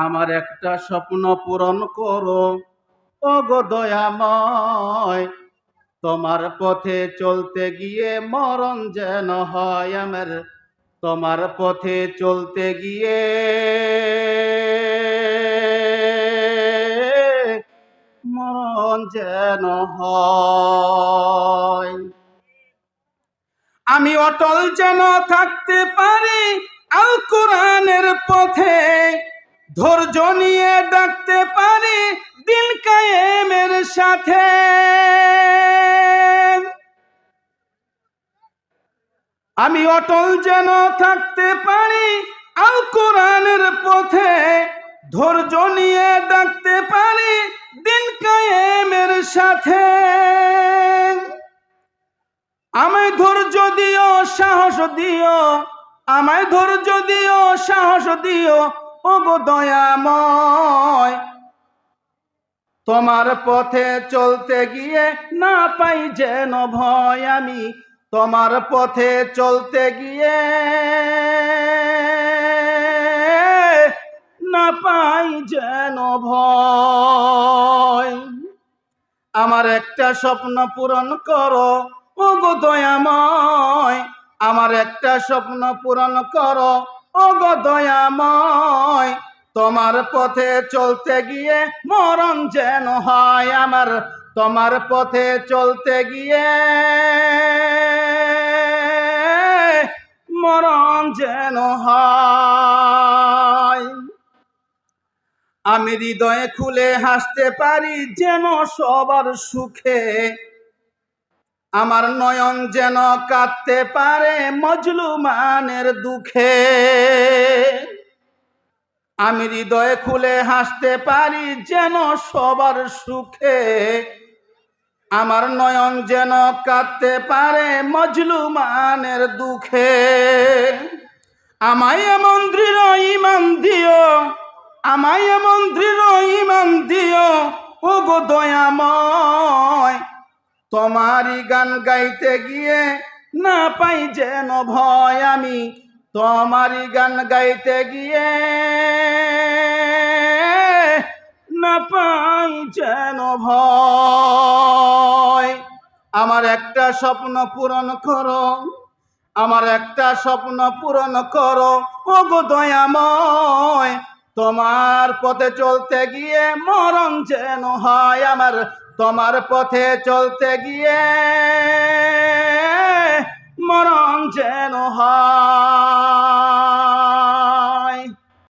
আমার একটা স্বপ্ন পূরণ করো। ও গো দয়াময়, তোমার পথে চলতে গিয়ে মরণ যেন হয় আমার। তোমার পথে চলতে গিয়ে মরণ যেন হয়। আমি অটল যেন থাকতে পারি আল কোরআনের পথে। ধৈর্য নিয়ে ডাকতে পারি দিন কায়েমের সাথে। আমি অটল যেন থাকতে পারি আল কোরআনের পথে। ধৈর্য নিয়ে ডাকতে পারি দিন কায়েমের সাথে। আমায় ধৈর্য দিও, সাহস দিও, আমায় ধৈর্য দিও, সাহস দিও দয়াময়, তোমার পথে চলতে গিয়ে না পাই যেন ভয় আমি, তোমার পথে চলতে গিয়ে না পাই যেন ভয়। আমার একটা স্বপ্ন পূরণ করো ও গো দয়াময়, আমার একটা স্বপ্ন পূরণ করো ও গো দয়াময়, তোমার পথে চলতে গিয়ে মরণ যেন হয় আমার। তোমার পথে চলতে গিয়ে মরণ যেন হয়। আমি হৃদয়ে খুলে হাসতে পারি যেন সবার সুখে আমার নয়ন যেন কাঁদতে পারে মজলুমানের দুঃখে। আমি হৃদয়ে খুলে হাসতে পারি যেন সবার সুখে। আমার নয়ন যেন কাঁদতে পারে মজলুমানের দুঃখে। আমায় এমন দৃঢ় ইমান দিও, আমায় এমন দৃঢ় ইমান দিও ও গো দয়াময়। তোমারই গান গাইতে গিয়ে না পাই যেন ভয় আমি। তোমারই গান গাইতে গিয়ে না পাই যেন ভয়। আমার একটা স্বপ্ন পূরণ করো, আমার একটা স্বপ্ন পূরণ করো। ও গো দয়াময়। তোমার পথে চলতে গিয়ে মরণ যেন হয় আমার। তোমার পথে চলতে গিয়ে মরণ যেন হয়।